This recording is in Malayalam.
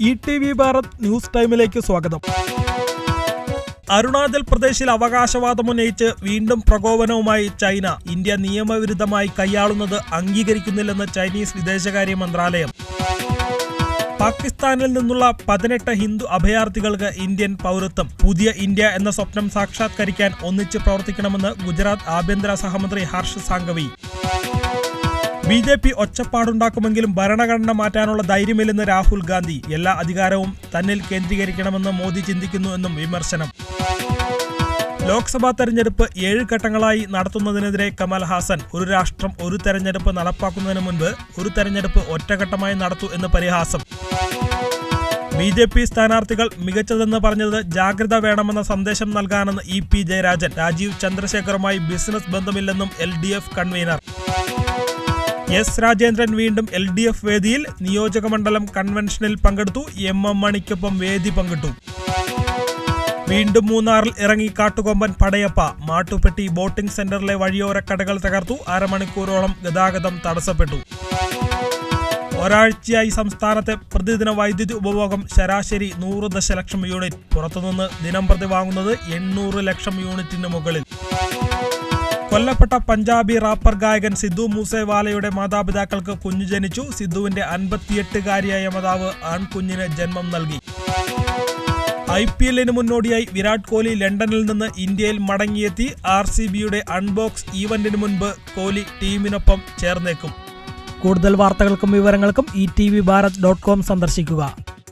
E T V Bharat news ടൈമിലേക്ക് സ്വാഗതം. അരുണാചൽ പ്രദേശിൽ അവകാശവാദമുന്നയിച്ച് വീണ്ടും പ്രകോപനവുമായി ചൈന. ഇന്ത്യ നിയമവിരുദ്ധമായി കൈയാളുന്നത് അംഗീകരിക്കുന്നില്ലെന്ന് ചൈനീസ് വിദേശകാര്യ മന്ത്രാലയം. പാകിസ്ഥാനിൽ നിന്നുള്ള പതിനെട്ട് ഹിന്ദു അഭയാർത്ഥികൾക്ക് ഇന്ത്യൻ പൗരത്വം. പുതിയ ഇന്ത്യ എന്ന സ്വപ്നം സാക്ഷാത്കരിക്കാൻ ഒന്നിച്ച് പ്രവർത്തിക്കണമെന്ന് ഗുജറാത്ത് ആഭ്യന്തര സഹമന്ത്രി Harsh Sanghavi B J P ഒച്ചപ്പാടുണ്ടാക്കുമെങ്കിലും ഭരണഘടന മാറ്റാനുള്ള ധൈര്യമില്ലെന്ന് രാഹുൽ ഗാന്ധി. എല്ലാ അധികാരവും തന്നിൽ കേന്ദ്രീകരിക്കണമെന്ന് മോദി ചിന്തിക്കുന്നു എന്നും വിമർശനം. ലോക്സഭാ തെരഞ്ഞെടുപ്പ് ഏഴ് ഘട്ടങ്ങളായി നടത്തുന്നതിനെതിരെ കമൽഹാസൻ ഒരു രാഷ്ട്രം ഒരു തെരഞ്ഞെടുപ്പ് നടപ്പാക്കുന്നതിന് മുൻപ് ഒരു തെരഞ്ഞെടുപ്പ് ഒറ്റഘട്ടമായി നടത്തൂ എന്ന് പരിഹാസം. ബി ജെ പി സ്ഥാനാർത്ഥികൾ മികച്ചതെന്ന് പറഞ്ഞത് ജാഗ്രത വേണമെന്ന സന്ദേശം നൽകാനെന്ന് ഇ പി ജയരാജൻ. രാജീവ് ചന്ദ്രശേഖറുമായി business ബന്ധമില്ലെന്നും L D F convener. S Rajendran വീണ്ടും എൽ ഡി എഫ് വേദിയിൽ നിയോജകമണ്ഡലം കൺവെൻഷനിൽ പങ്കെടുത്തു. എം എം മണിക്കൊപ്പം വേദി പങ്കിട്ടു. വീണ്ടും മൂന്നാറിൽ ഇറങ്ങി കാട്ടുകൊമ്പൻ പടയപ്പ മാട്ടുപെട്ടി ബോട്ടിംഗ് സെന്ററിലെ വഴിയോര കടകൾ തകർത്തു. അരമണിക്കൂറോളം ഗതാഗതം തടസ്സപ്പെട്ടു. ഒരാഴ്ചയായി സംസ്ഥാനത്തെ പ്രതിദിന വൈദ്യുതി ഉപഭോഗം ശരാശരി നൂറ് ദശലക്ഷം യൂണിറ്റ്. പുറത്തുനിന്ന് ദിനം പ്രതി വാങ്ങുന്നത് എണ്ണൂറ് ലക്ഷം യൂണിറ്റിന് മുകളിൽ. കൊല്ലപ്പെട്ട പഞ്ചാബി റാപ്പർ ഗായകൻ സിദ്ധു മൂസേവാലയുടെ മാതാപിതാക്കൾക്ക് കുഞ്ഞു ജനിച്ചു. സിദ്ധുവിന്റെ അൻപത്തിയെട്ടുകാരിയായ മാതാവ് ആൺകുഞ്ഞിന് ജന്മം നൽകി. ഐ പി എല്ലിന് മുന്നോടിയായി വിരാട് കോഹ്ലി ലണ്ടനിൽ നിന്ന് ഇന്ത്യയിൽ മടങ്ങിയെത്തി. ആർ സി ബിയുടെ അൺബോക്സ് ഈവന്റിന് മുൻപ് കോഹ്ലി ടീമിനൊപ്പം ചേർന്നേക്കും. കൂടുതൽ വാർത്തകൾക്കും വിവരങ്ങൾക്കും E T V Bharat dot com സന്ദർശിക്കുക.